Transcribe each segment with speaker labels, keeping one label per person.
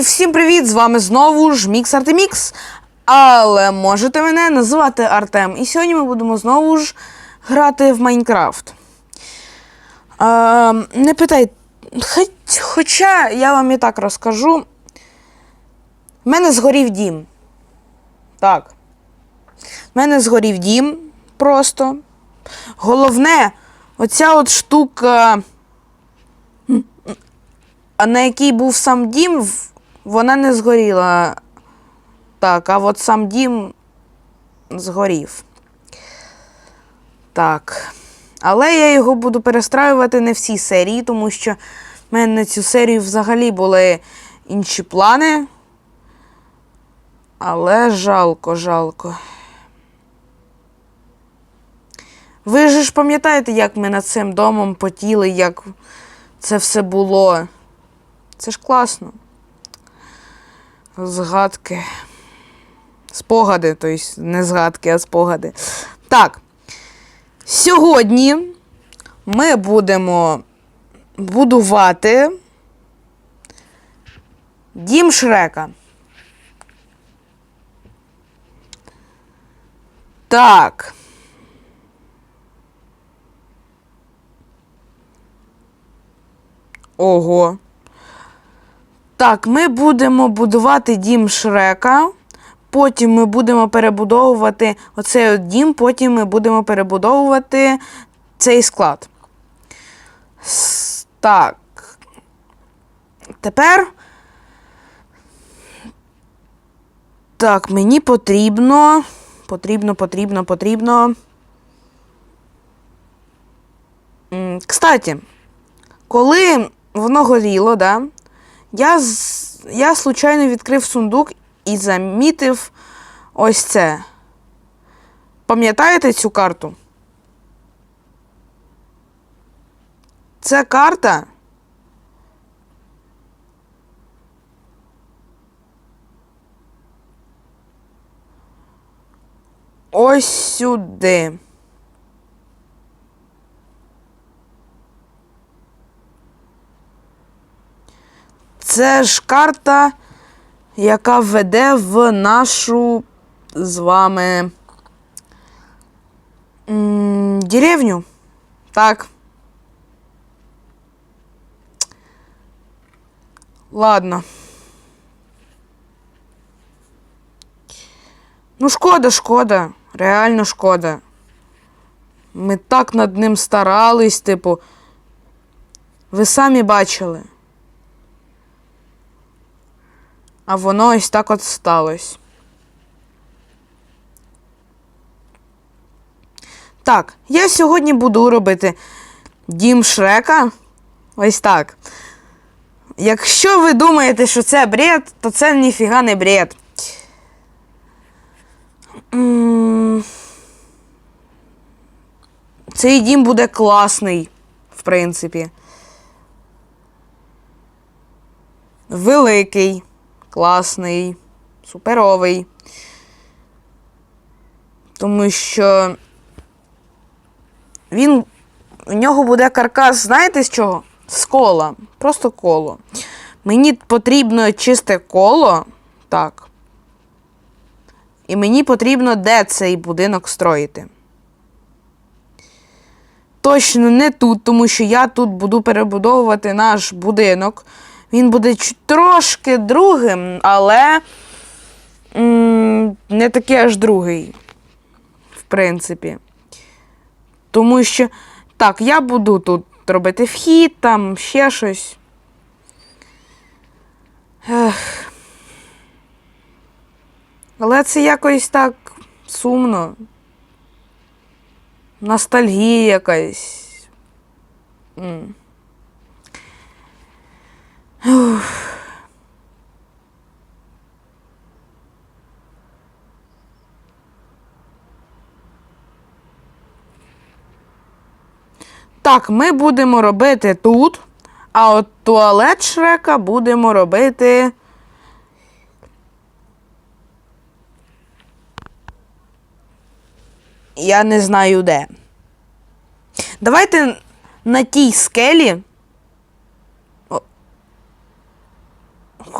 Speaker 1: Всім привіт! З вами знову ж Мікс Артемікс. Але можете мене називати Артем. І сьогодні ми будемо знову ж грати в Майнкрафт. Е, не питайте, хоч, хоча я вам і так розкажу. В мене згорів дім. Так. В мене згорів дім просто. Головне, оця от штука на якій був сам дім, вона не згоріла. Так, а от сам дім згорів. Так. Але я його буду перестраювати не всі серії, тому що в мене на цю серію взагалі були інші плани. Але жалко, жалко. Ви ж пам'ятаєте, як ми над цим домом потіли, як це все було. Це ж класно. Згадки. Спогади, тобто не згадки, а спогади. Так. Сьогодні ми будемо будувати дім Шрека. Так. Ого. Так, ми будемо будувати дім Шрека. Потім ми будемо перебудовувати оцей от дім, потім ми будемо перебудовувати цей склад. Так. Тепер. Так, мені потрібно. Потрібно, потрібно, потрібно. Кстати, коли воно горіло, да, я, я случайно відкрив сундук і замітив ось це. Пам'ятаєте цю карту? Це карта. Ось сюди. Це ж карта, яка веде в нашу з вами деревню. Так. Ладно. Ну, шкода, шкода. Реально шкода. Ми так над ним старались, типу. Ви самі бачили. А воно ось так от сталося. Так, я сьогодні буду робити дім Шрека. Ось так. Якщо ви думаєте, що це бред, то це ніфіга не бред. Цей дім буде класний, в принципі. Великий, класний, суперовий. Тому що він. У нього буде каркас, знаєте з чого? З кола. Просто коло. Мені потрібно чисте коло. Так. І мені потрібно де цей будинок строїти. Точно не тут, тому що я тут буду перебудовувати наш будинок. Він буде трошки другим, але не такий аж другий, в принципі. Тому що, так, я буду тут робити вхід, там ще щось. Ех. Але це якось так сумно. Ностальгія якась. М. Так, ми будемо робити тут, а от туалет Шрека будемо робити. Я не знаю де. Давайте на тій скелі.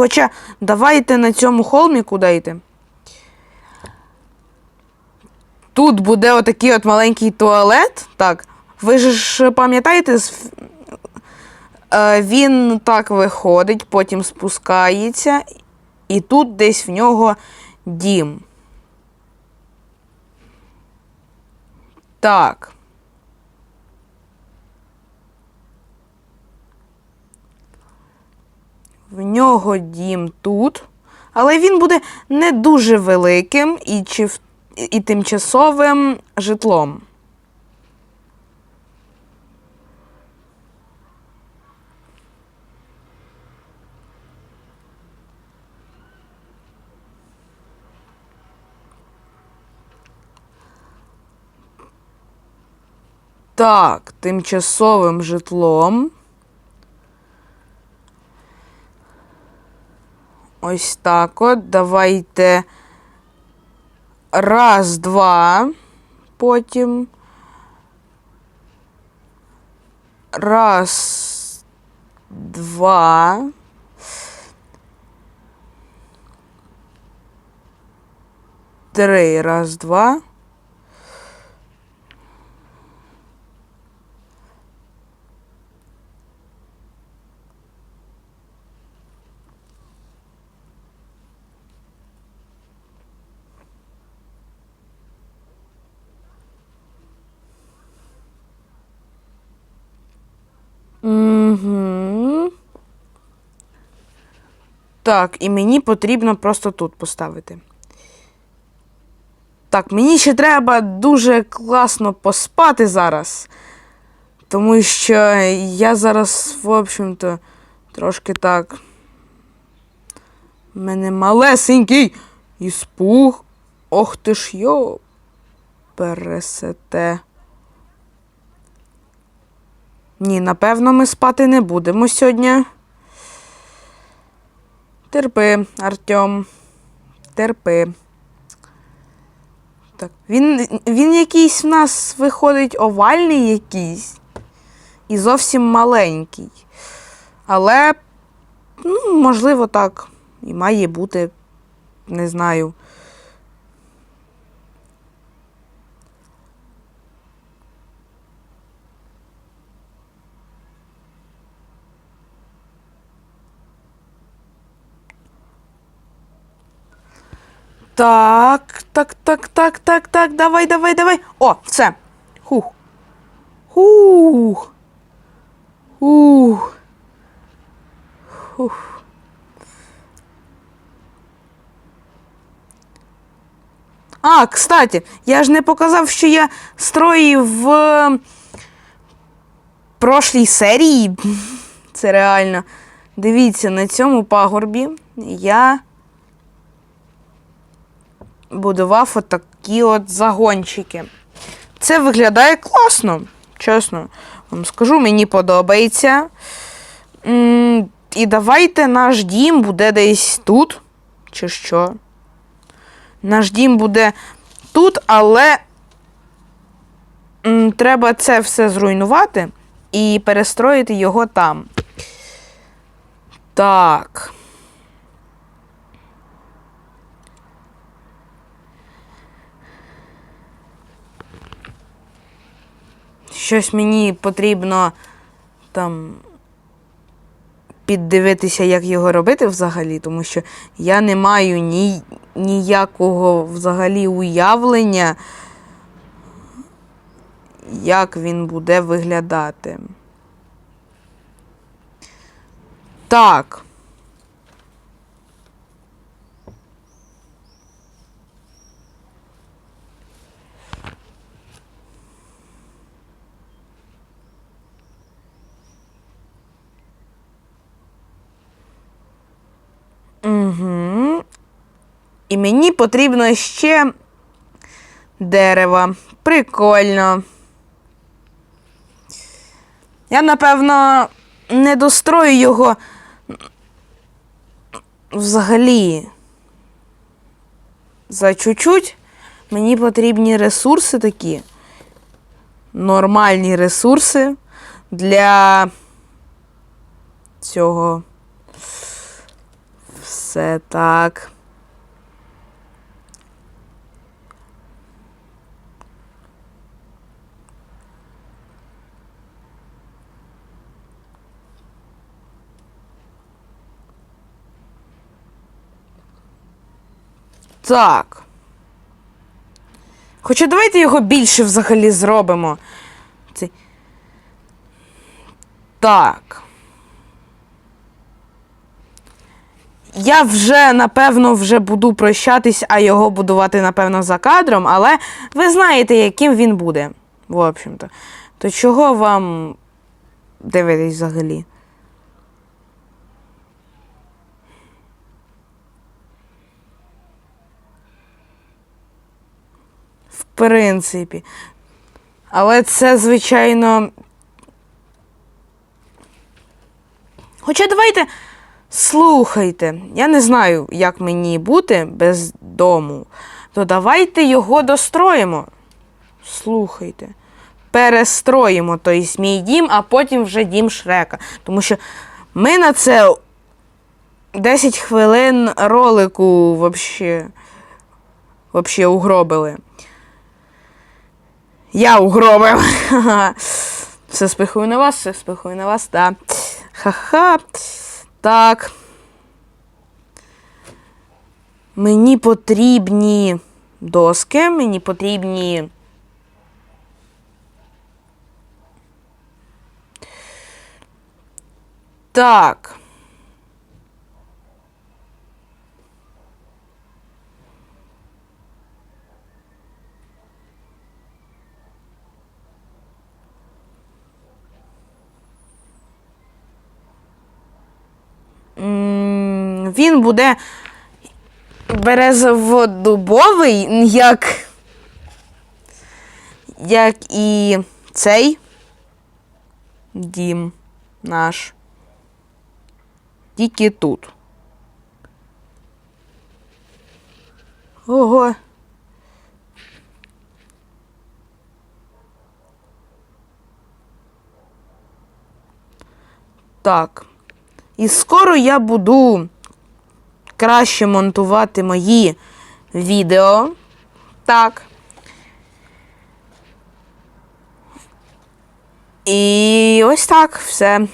Speaker 1: Хоча давайте на цьому холміку дайте. Тут буде отакий от маленький туалет. Так. Ви ж пам'ятаєте, е, він так виходить, потім спускається, і тут десь в нього дім. Так. В нього дім тут, але він буде не дуже великим і, чи, і тимчасовим житлом. Так, тимчасовим житлом. Ось так от. Давайте. Раз, два. Потім. Раз. Два. Три. Раз, два. Так, і мені потрібно просто тут поставити. Так, мені ще треба дуже класно поспати зараз. Тому що я зараз, в общем-то, трошки так. У мене малесенький іспуг. Ох ти ж йо. Пересете. Ні, напевно, ми спати не будемо сьогодні. Терпи, Артем. Терпи. Так, він, він якийсь в нас виходить овальний якийсь. І зовсім маленький. Але, ну, можливо, так. І має бути, не знаю. Так, так, так, так, так, так, давай, давай, давай. О, все. Хух. Хух. Хух. Хух. А, кстати, я ж не показав, що я строїв в е, прошлій серії. Це реально. Дивіться, на цьому пагорбі я будував отакі от загончики. Це виглядає класно, чесно. Вам скажу, мені подобається. І давайте наш дім буде десь тут. Чи що? Наш дім буде тут, але треба це все зруйнувати і перестроїти його там. Так. Щось мені потрібно там піддивитися, як його робити взагалі, тому що я не маю ні, ніякого взагалі уявлення, як він буде виглядати. Так. І мені потрібно ще дерева. Прикольно. Я, напевно, не дострою його взагалі. За чуть-чуть мені потрібні ресурси такі. Нормальні ресурси для цього Все так. Так. Хоча давайте його більше взагалі зробимо. Цей. Так. Я вже, напевно, вже буду прощатись, а його будувати, напевно, за кадром, але ви знаєте, яким він буде. В общем-то. То чого вам дивитись взагалі? Принципі. Але це, звичайно. Хоча давайте. Слухайте, я не знаю, як мені бути без дому. То давайте його достроїмо. Слухайте. Перестроїмо той мій дім, а потім вже дім Шрека. Тому що ми на це 10 хвилин ролику вообще, вообще угробили. Я угробив. Все спихую на вас, все спихую на вас. Да. Ха-ха. Так. Мені потрібні доски, мені потрібні. Так. М, Він буде березово-дубовий, як, як і цей дім наш. Тільки тут. Ого. Так. І скоро я буду краще монтувати мої відео. Так. І ось так все.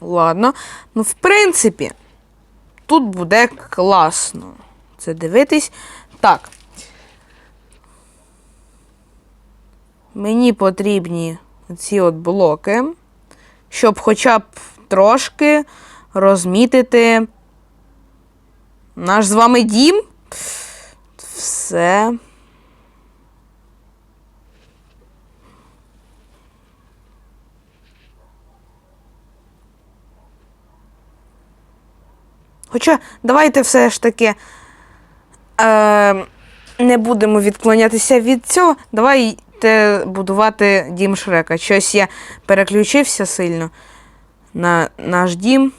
Speaker 1: Ладно. Ну, в принципі, тут буде класно. Це дивитись. Так. Мені потрібні ці от блоки, щоб хоча б трошки розмітити наш з вами дім. Все. Хоча давайте все ж таки е, не будемо відклонятися від цього. Давайте будувати дім Шрека. Щось я переключився сильно на наш дім.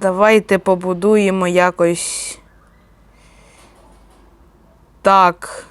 Speaker 1: Давайте побудуємо якось. Так.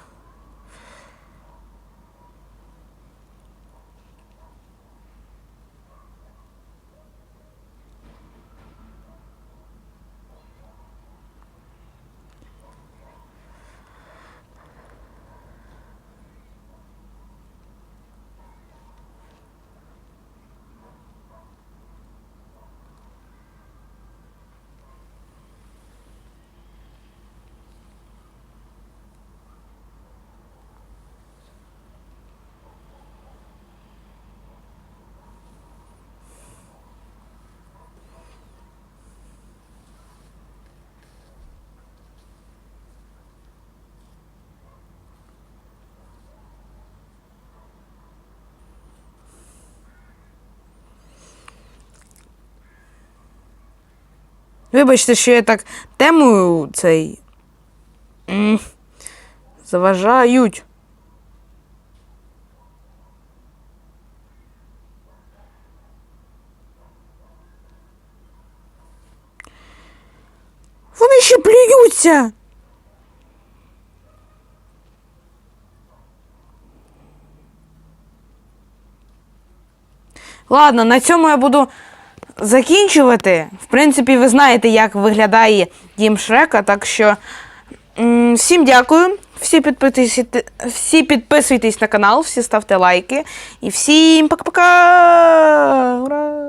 Speaker 1: Вибачте, що я так темою цей. Заважають. Вони ще плюються. Ладно, на цьому я буду закінчувати. В принципі, ви знаєте, як виглядає дім Шрека. Так що всім дякую. Всі підписуйтесь, всі підписуйтесь на канал, всі ставте лайки. І всім пока-пока! Ура!